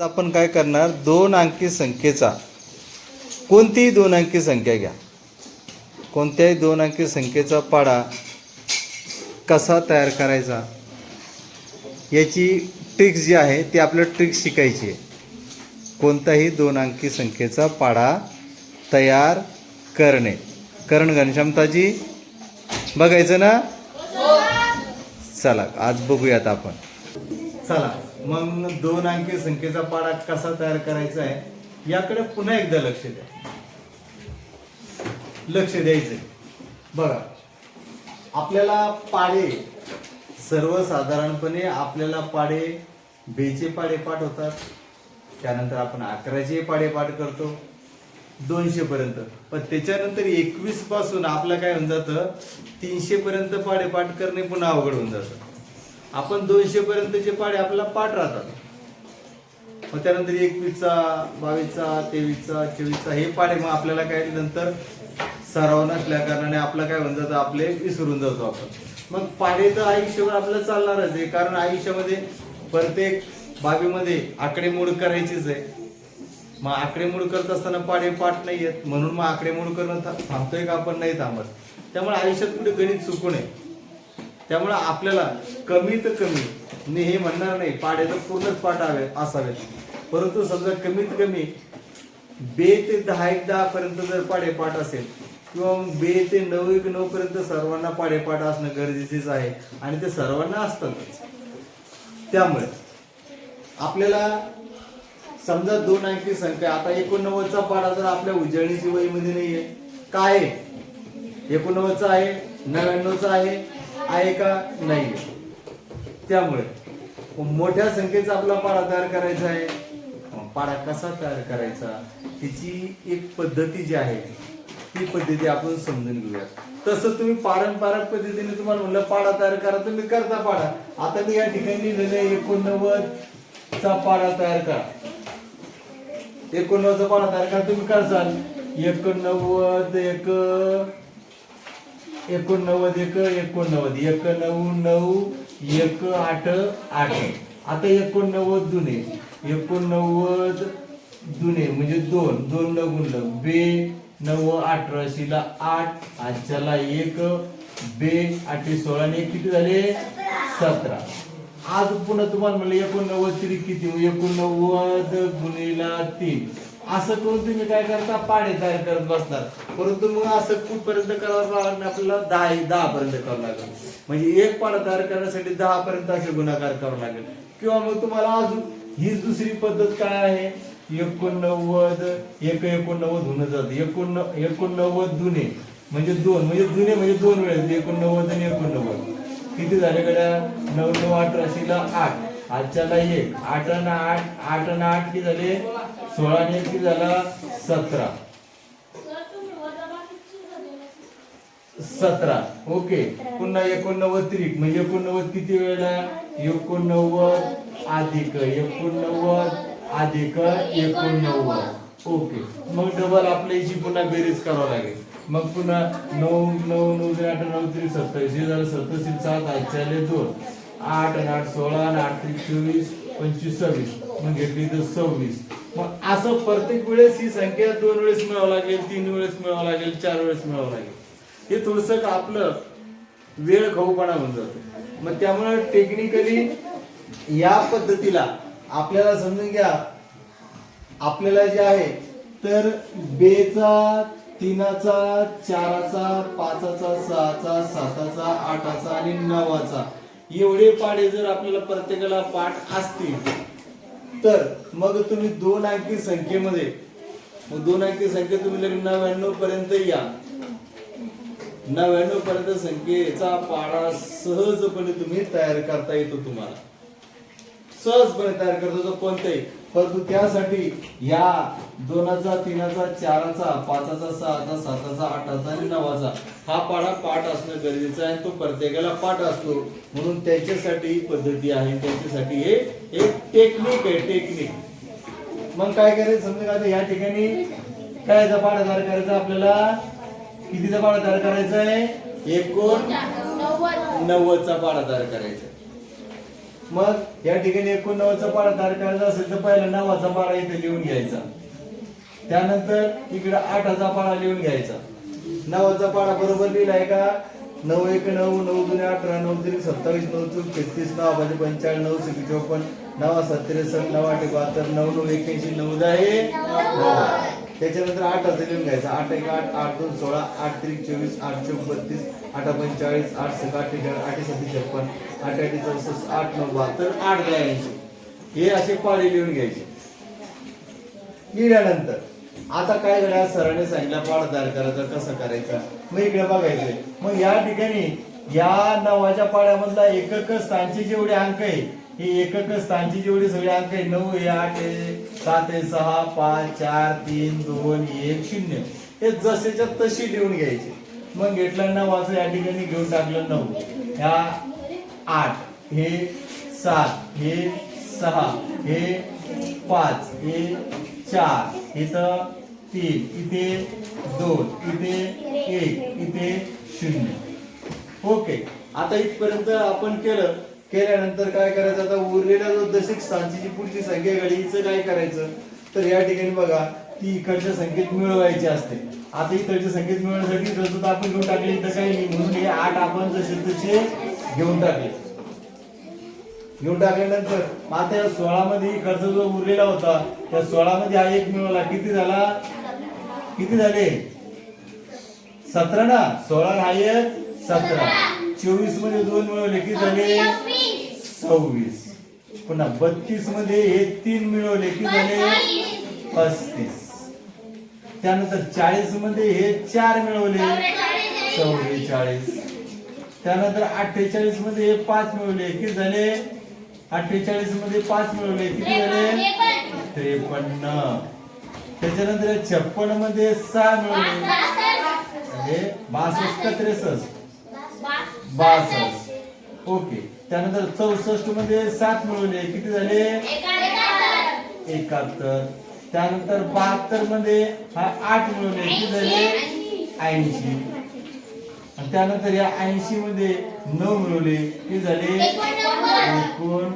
आपण काय करणार? दोन अंकी संख्येचा. कोणतीही दोन अंकी संख्या घ्या. कोणत्याही दोन अंकी संख्येचा पाडा कसा तयार करायचा? याची ट्रिक्स जी आहे ती आपल्याला ट्रिक्स शिकायची आहे. कोणताही दोन अंकी संख्येचा पाडा तयार करणे. करण घनक्षमताजी बघायचं ना? चला आज बघूयात आपण. चला. मग दोन अंकी संख्येचा पाडा कसा तयार करायचा आहे याकडे पुन्हा एकदा लक्ष द्या. लक्ष द्यायचं बघा आपल्याला पाडे सर्वसाधारणपणे आपल्याला पाडे बेचे पाडे पाठ होतात. त्यानंतर आपण अकराचे पाडे पाठ करतो. दोनशे पर्यंत. पण त्याच्यानंतर एकवीसपासून आपलं काय होऊन जातं? तीनशे पर्यंत पाडे पाठ करणे पुन्हा अवघड होऊन जातं. आपण दोनशे पर्यंतचे पाडे आपल्याला पाठ राहतात. मग त्यानंतर एकवीसचा बावीसचा तेवीसचा चोवीसचा हे पाडे मग आपल्याला काय नंतर सराव नसल्या कारणाने आपलं काय होऊन जातं आपले विसरून जातो आपण. मग पाडे तर आयुष्यभर आपलं चालणारच आहे कारण आयुष्यामध्ये प्रत्येक बाबीमध्ये आकडेमोड करायचीच आहे. मग आकडेमोड करत असताना पाडे पाठ नाही येत म्हणून मग आकडेमोड करणं थांबतोय का आपण? नाही थांबत. त्यामुळे आयुष्यात कुठे गणित चुकू नये. त्यामुळे आपल्याला कमीत कमी. मी हे म्हणणार नाही पाड्या तर पूर्णच पाठ हवे असावेत परंतु समजा कमीत कमी बे ते दहा एक दहा पर्यंत जर पाडे पाठ असेल किंवा बे ते नऊ एक नऊ पर्यंत सर्वांना पाडे पाठ असणं गरजेचेच आहे आणि ते सर्वांना असतातच त्यामुळे आपल्याला समजा दोन अंकी संख्या आता एकोणनव्वदचा पाडा जर आपल्या उजळणीची वहीमध्ये नाहीये काय आहे? एकोणनव्वदचा आहे नव्याण्णवचा आहे आहे का नाही? त्यामुळे. मोठ्या संख्येचा आपला पाडा तयार करायचा आहे. पाडा कसा तयार करायचा? तिची एक पद्धती जी आहे ती पद्धती आपण समजून घेऊया तसं तुम्ही पारंपरिक पद्धतीने तुम्हाला म्हणलं पाडा तयार करा तुम्ही करता पाडा. आता मी या ठिकाणी लिहिलेलं एकोणनव्वद चा पाडा तयार करा. एकोणनव्वदचा पाडा तयार करा तुम्ही करसाल. एकोणनव्वद एक एकोणनव्वद एक एकोणनव्वद एक नऊ नऊ एक आठ आठ. आता एकोणनव्वद दुने एकोणनव्वद दुने म्हणजे दोन. दोन न गुणलं बे नऊ अठराशीला आठ. आजच्याला एक बे आठशे सोळा आणि एक किती झाले? सतरा. आज पुन्हा तुम्हाला म्हणलं एकोणनव्वद तरी किती? एकोणनव्वद गुणिला तीन. असं करून तुम्ही काय करता? पाणी तयार करत बसतात. परंतु मग असं कुठपर्यंत करावं लागणार आपल्याला दहा दहा पर्यंत करावं लागेल. म्हणजे एक पाडा तयार करण्यासाठी दहा पर्यंत असे गुणाकार करावा लागेल. किंवा मग तुम्हाला अजून हीच दुसरी पद्धत काय आहे? एकोणनव्वद एक एकोणनव्वद होणं जात. एकोण एकोणनव्वद दुने म्हणजे दोन. म्हणजे दुने म्हणजे दोन वेळेस. एकोणनव्वद आणि एकोणनव्वद. किती झाले गड्या? नऊ नऊ अठराशेला आठ. आजच्याला एक. आठ आणि आठ. आठ आणि आठ किती झाले? सोळा आणि किती झाला? सतरा. सतरा. ओके. पुन्हा एकोणनव्वद त्रिक. म्हणजे एकोणनव्वद किती वेळेला? एकोणनव्वद अधिक. एकोणनव्वद अधिक एकोणनव्वद. ओके. मग डबल आपल्या याची पुन्हा बेरीज करावं लागेल. मग पुन्हा नऊ नऊ नऊ आठ नऊ त्रिक सत्तावीस. हे झालं सत्तावीस सात आजच्याले दोन. आठ आणि आठ सोळा आणि आठ त्रिक चोवीस पंचवीस सव्वीस. मग घेतली तर सव्वीस. असं प्रत्येक वेळेस ही संख्या दोन वेळेस मिळावं लागेल तीन वेळेस मिळावं लागेल चार वेळेस मिळावं लागेल. हे थोडस आपलं वेळ खाऊपणा होऊन जातो. मग त्यामुळे टेक्निकली या पद्धतीला आपल्याला समजून घ्या आपल्याला जे आहे तर बेचा तीनाचा चाराचा पाचाचा सहाचा साताचा आठाचा आणि नवाचा एवढे पाडे जर आपल्याला प्रत्येकाला पाठ असतील तर मग तुम्ही दोन अंकी संख्येमध्ये मग दोन अंकी संख्या तुम्ही नव्याण्णव पर्यंत या. नव्याण्णव पर्यंत संख्येचा पाडा सहजपणे तुम्ही तयार करता येतो तुम्हाला. सहजपणे तयार करता येतो. कोणताही. परंतु त्यासाठी या दोनाचा तीनाचा चाराचा पाचाचा सहाचा साताचा आठाचा आणि नवाचा हा पाडा पाठ असणं गरजेचं आहे. तो प्रत्येकाला पाठ असतो. म्हणून त्याच्यासाठी ही पद्धती आहे. त्याच्यासाठी हे एक टेक्निक आहे टेक्निक मग काय करायचं? समजा आता या ठिकाणी काय पाडा तयार करायचा आपल्याला? कितीचा पाडा तयार करायचा आहे एकोण नव्वदचा पाडा तयार करायचा आहे. मग या ठिकाणी एकोणनव्वदचा पाढा तारखेला असेल तर पहिला नवाचा पाडा इथे लिहून घ्यायचा. त्यानंतर इकडे आठाचा पाडा लिहून घ्यायचा. नवाचा पाडा बरोबर लिहिलाय का? नऊ एक नऊ नऊ दोन अठरा नऊ तीन सत्तावीस नऊ चौक तेहतीस नऊ पाच पंचाळीस नऊ सव्वीस चौपन्न नवा सत्तेसठ नऊ आठ बहात्तर नऊ नऊ एक्याऐंशी नऊ दहा त्याच्यानंतर आठ असं लिहून घ्यायचं. आठ एक आठ आठ दोन सोळा आठ त्रिक चोवीस आठ चौक बत्तीस आठ पंचेचाळीस आठ सहा अठ्ठेचाळीस आठ सत्तीस छप्पन आठ आठ चौसष्ट आठ नऊ बहात्तर आठ दहा हे असे पाळी लिहून घ्यायचे. लिहिल्यानंतर आता काय घड्या सरांनी सांगितलं पाड तयार करायचा कसं करायचा? मग इकडे बघायचंय मग या ठिकाणी या नावाच्या पाड्यामधला एकक स्थानचे जेवढे अंक आहे हे एकक स्थानचे जेवढे सगळे अंक आहे नऊ हे आठ आहे सात आहे सहा पाच चार तीन दोन एक शून्य. हे जसेच्या तशी लिहून घ्यायचे. मग घेतलं नावाचं या ठिकाणी घेऊन टाकलं नऊ. ह्या आठ हे सात हे सहा हे पाच हे चार इथं तीन इथे दोन इथे एक इथे शून्य. ओके. आता इथपर्यंत आपण केलं. केल्यानंतर काय करायचं? आता उरलेला जो दशक स्थानची जी पुढची संख्या घडी हिचं काय करायचं? तर या ठिकाणी बघा ती इकडच्या संख्येत मिळवायची असते. आता इकडच्या संख्येत मिळवण्यासाठी जसं तर आपण घेऊन टाकले इथं काही नाही. म्हणून हे आठ आपण जसे तसे घेऊन टाकले. घेऊन टाकल्यानंतर आता या सोळा मध्ये खर्च जो उरलेला होता त्या सोळा मध्ये हा एक मिळवला. किती झाला? किती झाले? सतरा ना? सोळा हा एक सतरा. चोवीसमध्ये दोन मिळवले की झाले सव्वीस. पुन्हा बत्तीसमध्ये हे तीन मिळवले की झाले पस्तीस. त्यानंतर चाळीसमध्ये हे चार मिळवले चौवेचाळीस त्यानंतर अठ्ठेचाळीसमध्ये हे पाच मिळवले किती झाले अठ्ठेचाळीसमध्ये पाच मिळवले किती झाले त्रेपन्न. त्याच्यानंतर छप्पनमध्ये सहा मिळवले म्हणजे बासष्ट त्रेसष्ट. बासष्ट ओके. त्यानंतर चौसष्टमध्ये सात मिळवले. किती झाले? एकाहत्तर. त्यानंतर बहात्तरमध्ये हा आठ मिळवले. किती झाले? ऐंशी. आणि त्यानंतर या ऐंशी मध्ये नऊ मिळवले. किती झाले? एकूण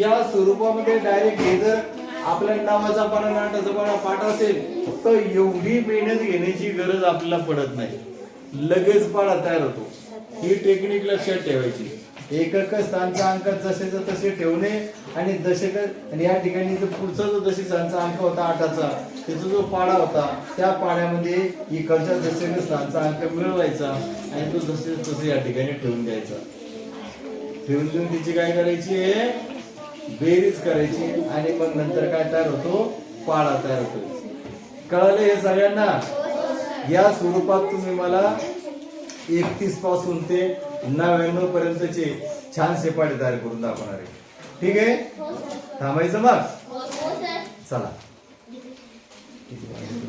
या स्वरूपामध्ये डायरेक्ट हे जर आपल्या नावाचा पाडा नाटाचा पाडा पाठ असेल तर एवढी मेहनत घेण्याची गरज आपल्याला पडत नाही. लगेच पाडा तयार होतो. ही टेक्निक लक्षात ठेवायची. एकक स्थानचा अंक जसेचा तसे ठेवणे आणि जसे आणि या ठिकाणी जो पुढचा जो दशकांचा अंक होता आठाचा त्याचा जो पाडा होता त्या पाड्यामध्ये इकडच्या दशक स्थानचा अंक मिळवायचा आणि तो जसे तसे या ठिकाणी ठेवून द्यायचा. ठेवून देऊन तिची काय करायची? आहे बेरीज करायची आणि मग नंतर काय तयार होतो? पाडा तयार होतो. कळाले हे सगळ्यांना? या स्वरूपात तुम्ही मला एकतीसपासून ते नव्याण्णव पर्यंतचे छानसे पाडे तयार करून दाखवणार आहे. ठीक आहे? थांबायचं मग? चला. किती वाजले?